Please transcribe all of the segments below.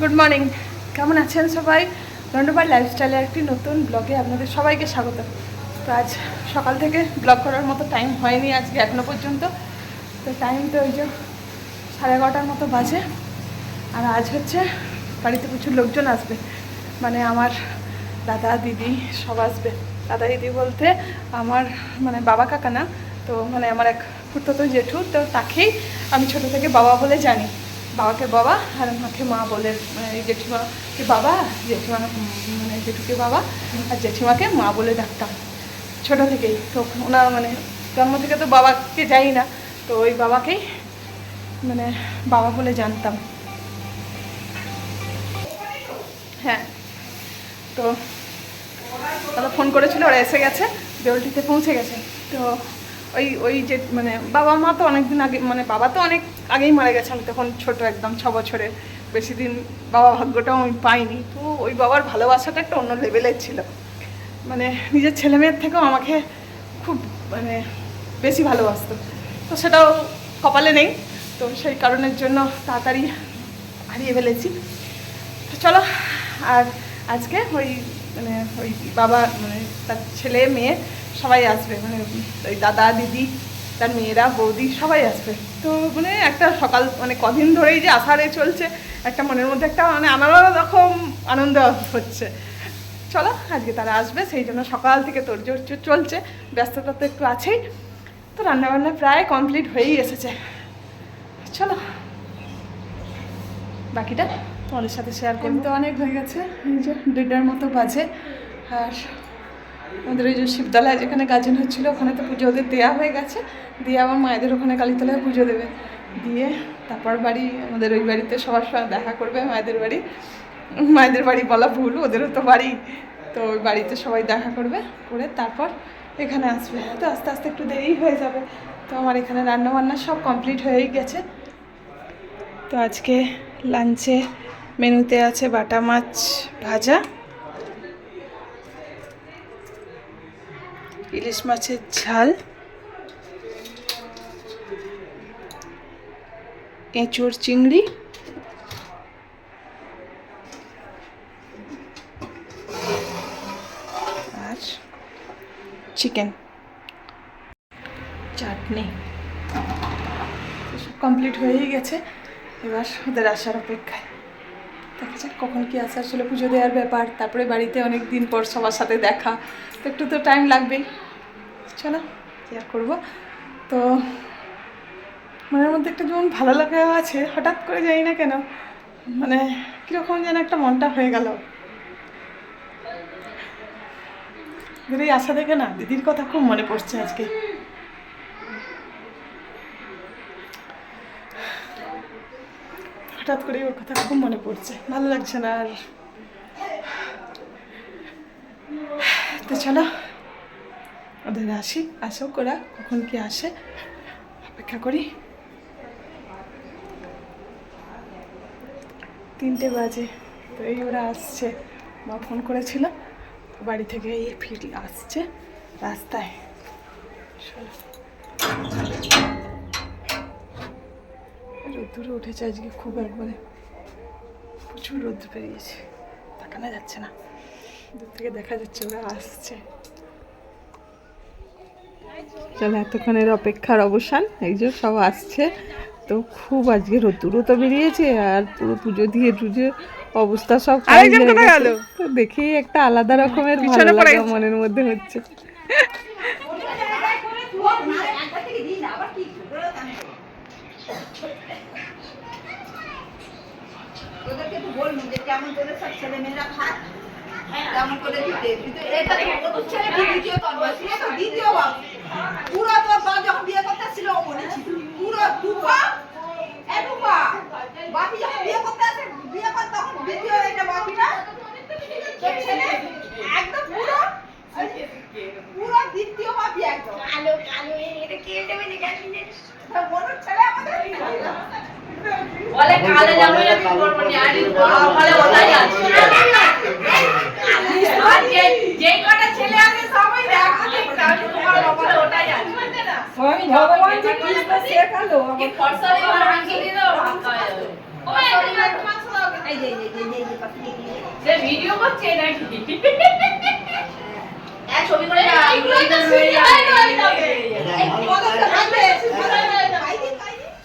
Good morning কেমন আছেন সবাই? দণ্ডবার লাইফস্টাইলের একটি নতুন ব্লগে আপনাদের সবাইকে স্বাগত। তো আজ সকাল থেকে ব্লগ করার মতো টাইম হয়নি আজকে এখনও পর্যন্ত। তো টাইম তো ওই যে সাড়ে এগারোটার মতো বাজে। আর আজ হচ্ছে বাড়িতে প্রচুর লোকজন আসবে। মানে আমার দাদা, দিদি সব আসবে। দাদা, দিদি বলতে আমার মানে বাবা, কাকা না। তো মানে আমার এক খুঁড়তো জেঠু। তো তাকেই আমি ছোট থেকে বাবা বলে জানি। বাবাকে বাবা আর মাকে মা বলে জেঠিমাকে বাবা, জেঠিমা মানে জেঠুকে বাবা আর জেঠিমাকে মা বলে ডাকতাম ছোট থেকেই। তো ওনার মানে জন্ম থেকে তো বাবাকে যাই না, তো ওই বাবাকেই মানে বাবা বলে জানতাম। হ্যাঁ তো তারা ফোন করেছিল, ওরা এসে গেছে দেউলটিতে পৌঁছে গেছে। তো ওই ওই যে মানে বাবা মা তো অনেক দিন আগে মানে বাবা তো অনেক আগেই মারা গেছে, আমি তখন ছোট একদম, ছ বছরের। বেশি দিন বাবা ভাগ্যটাও আমি পাইনি। তো ওই বাবার ভালোবাসাটা একটা অন্য লেভেলের ছিল। মানে নিজের ছেলেমেয়ের থেকেও আমাকে খুব মানে বেশি ভালোবাসতো। তো সেটাও কপালে নেই। তো সেই কারণের জন্য তাড়াতাড়ি হারিয়ে ফেলেছি। তো চলো, আর আজকে ওই মানে ওই বাবা মানে তার ছেলে, মেয়ে সবাই আসবে। মানে ওই দাদা, দিদি তার মেয়েরা বৌদি সবাই আসবে। তো মানে একটা সকাল মানে কদিন ধরেই যে আষাঢ়ে চলছে একটা মনের মধ্যে একটা মানে আলাদা রকম আনন্দ হচ্ছে। চলো আজকে তারা আসবে সেই জন্য সকাল থেকে চ- চলছে। ব্যস্ততা তো একটু আছেই। তো রান্নাবান্না প্রায় কমপ্লিট হয়েই এসেছে। চলো। বাকিটা তোমাদের সাথে শেয়ার করব। তো অনেক হয়ে গেছে দুইটার মতো বাজে। আর আমাদের ওই যে শিবতলায় যেখানে গাজন হচ্ছিল, ওখানে তো পুজো ওদের দেওয়া হয়ে গেছে। দিয়ে আবার মায়েদের ওখানে কালীতলায় পুজো দেবে। দিয়ে তারপর বাড়ি, আমাদের ওই বাড়িতে সবার সঙ্গে দেখা করবে মায়েদের বাড়ি। মায়েদের বাড়ি বলা ভুল, ওদেরও তো বাড়ি। তো ওই বাড়িতে সবাই দেখা করবে, করে তারপর এখানে আসবে। তো আস্তে আস্তে একটু দেরি হয়ে যাবে। তো আমার এখানে রান্না বান্না সব কমপ্লিট হয়েই গেছে। তো আজকে লাঞ্চে মেনুতে আছে বাটা মাছ ভাজা। ইলিশ মাছের ঝাল, এঁচোড় চিংড়ি, আর চিকেন। চাটনি। কমপ্লিট হয়েই গেছে। এবার ওদের আসার অপেক্ষায়। দেখা যাক কখন কি আসে আসলে পুজো দেওয়ার ব্যাপার, তারপরে বাড়িতে অনেক দিন পর সবার সাথে দেখা। তো একটু তো টাইম লাগবেই। চলো আর করব? তো মনের মধ্যে একটা যেমন ভালো লাগা আছে, হঠাৎ করে যাই না কেন মানে কীরকম যেন একটা মনটা হয়ে গেল। দিদি আশা দেখে না, দিদির কথা খুব মনে পড়ছে আজকে। হঠাৎ করে ওর কথা খুব মনে পড়ছে, ভালো লাগছে না আর। তো চলো ওদের আসি আসুক ওরা, কখন কি আসে, অপেক্ষা করি। তিনটে বাজে, তো এই ওরা আসছে। মা ফোন করেছিল, বাড়ি থেকে এই ফির আসছে, রাস্তায়। রোদ্দুরে উঠেছে আজকে খুব একবারে। প্রচুর রোদ্দুর বেরিয়েছে। তাকানো যাচ্ছে না। দূর থেকে দেখা যাচ্ছে ওরা আসছে। চলো এতক্ষণের অপেক্ষার অবসান। এই যে সব আসছে। তো খুব আজকে রোদ্দুরও তো বেরিয়েছে আর পুরো পুজো দিয়ে টুজো অবস্থা সব দেখেই একটা আলাদা রকমের ভালো লাগা মনের মধ্যে হচ্ছে। ওদেরকে তো বললুম যে কেমন করে সব ছেলে মেয়েরা খায় কেমন করে দিতে। কিন্তু এটা তো ছেলে দ্বিতীয় দ্বিতীয় বাপ পুরো তোর বাপ যখন বিয়ে করতে ছিল মনে ছিল। পুরো দুপা এ দুপা বাপি যখন বিয়ে করতে আসে বিয়ে করতে তখন দ্বিতীয় এটা বাপি না তোর ছেলে একদম পুরো পুরো দ্বিতীয় বাপি একদম। কালো কালো এটা কে দেবে না। মনে ছেলে আমাদের? বলে কালে যাব না তুমি করব না আর বলে ওটাই আছে। যে যেই কটা ছেলে আছে সবাই দেখো। স্বামী ভগবান যে কৃষ্ণ শেখালো।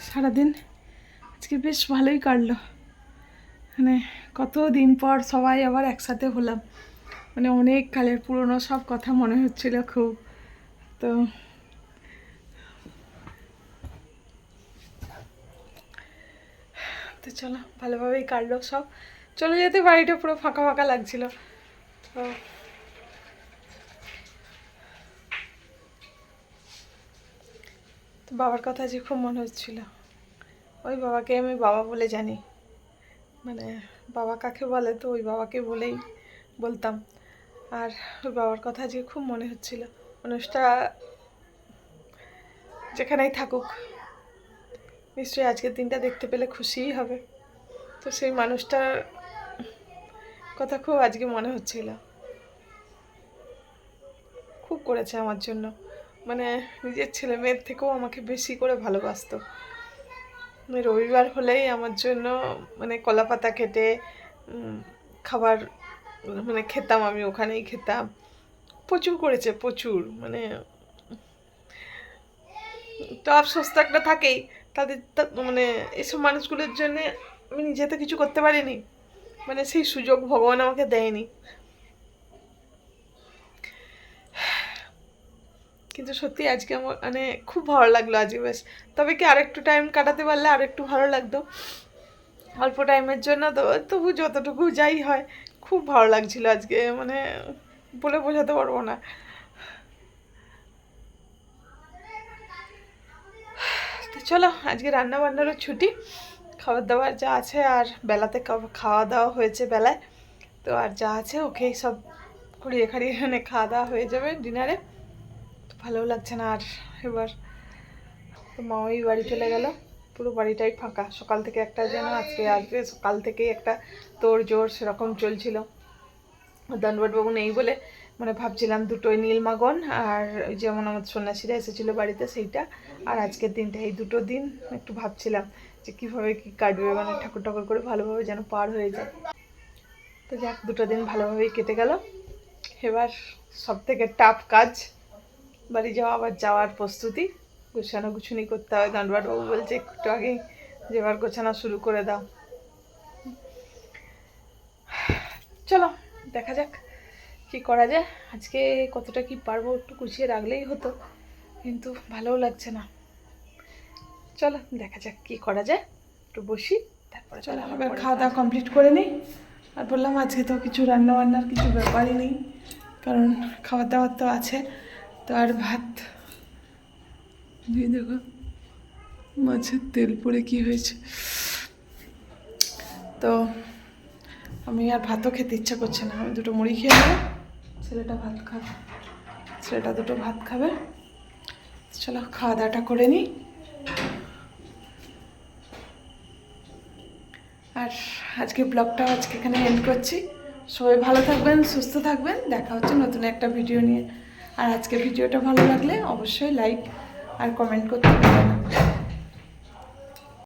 সারাদিন আজকে বেশ ভালোই কাটলো মানে কত দিন পর সবাই আবার একসাথে হলাম মানে অনেক কালের পুরনো সব কথা মনে হচ্ছিল খুব তো। তো চলো, ভালোভাবেই কাটলো সব। চলে যেতে বাড়িটা পুরো ফাঁকা ফাঁকা লাগছিল। তো বাবার কথা যে খুব মনে হচ্ছিল। ওই বাবাকে আমি বাবা বলে জানি। মানে বাবা কাকে বলে তো ওই বাবাকে বলেই বলতাম। আর ওই বাবার কথা যে খুব মনে হচ্ছিল। মানুষটা যেখানেই থাকুক, নিশ্চয়ই আজকের দিনটা দেখতে পেলে খুশিই হবে। তো সেই মানুষটার কথা খুব আজকে মনে হচ্ছিল। খুব করেছে আমার জন্য। মানে নিজের ছেলে মেয়ের থেকেও আমাকে বেশি করে ভালোবাসতো। মানে রবিবার হলেই আমার জন্য মানে কলা পাতা কেটে খাবার মানে খেতাম আমি, ওখানেই খেতাম। প্রচুর করেছে, প্রচুর মানে তো আফসোস তো একটা থাকেই, তাদের মানে এসব মানুষগুলোর জন্য আমি নিজে তো কিছু করতে পারিনি মানে সেই সুযোগ ভগবান আমাকে দেয়নি। কিন্তু সত্যি আজকে আমার মানে খুব ভালো লাগল আজকে বেশ তবে কি আরেকটু টাইম কাটাতে পারলে আরেকটু ভালো লাগতো? অল্প টাইমের জন্য তো তবু যতটুকু যাই হয়, খুব ভালো লাগছিল আজকে মানে বলে বোঝাতে পারব না। তো চলো, আজকে রান্না বান্নারও ছুটি। খাবার দাবার যা আছে আর বেলাতে খাওয়া- দাওয়া হয়েছে বেলায়। তো আর যা আছে ওকেই সব খড়িয়ে খাড়িয়ে মানে খাওয়া দাওয়া হয়ে যাবে ডিনারে। তো ভালোও লাগছে না আর এবার তো মা ওই বাড়ি চলে গেল। পুরো বাড়িটাই ফাঁকা। সকাল থেকে একটা যেন আজকে আসবে, সকাল থেকেই একটা তোর জোর সেরকম চলছিল। দণ্ডবাবু নেই বলে মানে ভাবছিলাম দুটোই নীলমাগন আর যেমন আমার সন্ন্যাসীরা এসেছিল বাড়িতে সেইটা। আর আজকের দিনটা এই দুটো দিন একটু ভাবছিলাম যে কীভাবে কী কাটবে মানে ঠাকুর ঠাকুর করে ভালোভাবে যেন পার হয়ে যায়। তো যাক, দুটো দিন ভালোভাবেই কেটে গেল। এবার সব থেকে টাফ কাজ, বাড়ি যাওয়া আবার যাওয়ার প্রস্তুতি। গোছানো গুছুনি করতে হয়। দণ্ডবাবু বলছে, একটু আগেই যে এবার গোছানো শুরু করে দাও। চলো দেখা যাক কি করা যায়। আজকে কতটা কি পারব একটু গুছিয়ে রাখলেই হতো কিন্তু ভালোও লাগছে না। চলো দেখা যাক কি করা যায়। একটু বসি তারপরে চলো এবার খাওয়া দাওয়া কমপ্লিট করে নিই। আর বললাম আজকে তো কিছু রান্না বান্নার কিছু ব্যাপারই নেই কারণ খাবার দাবার তো আছে। তো আর ভাত? দিয়ে দেখো মাছের তেল পড়ে কি হয়েছে? তো আমি আর ভাতও খেতে ইচ্ছা করছে না। আমি দুটো মুড়ি খেয়ে নেব। ছেলেটা ভাত খাবে। ছেলেটা দুটো ভাত খাবে। চলো খাওয়া দাওয়াটা করে নিই। আর আজকে ব্লগটা আজকে এখানে এন্ড করছি। সবাই ভালো থাকবেন, সুস্থ থাকবেন। দেখা হচ্ছে নতুন একটা ভিডিও নিয়ে। আর আজকে ভিডিওটা ভালো লাগলে অবশ্যই লাইক আর কমেন্ট করতে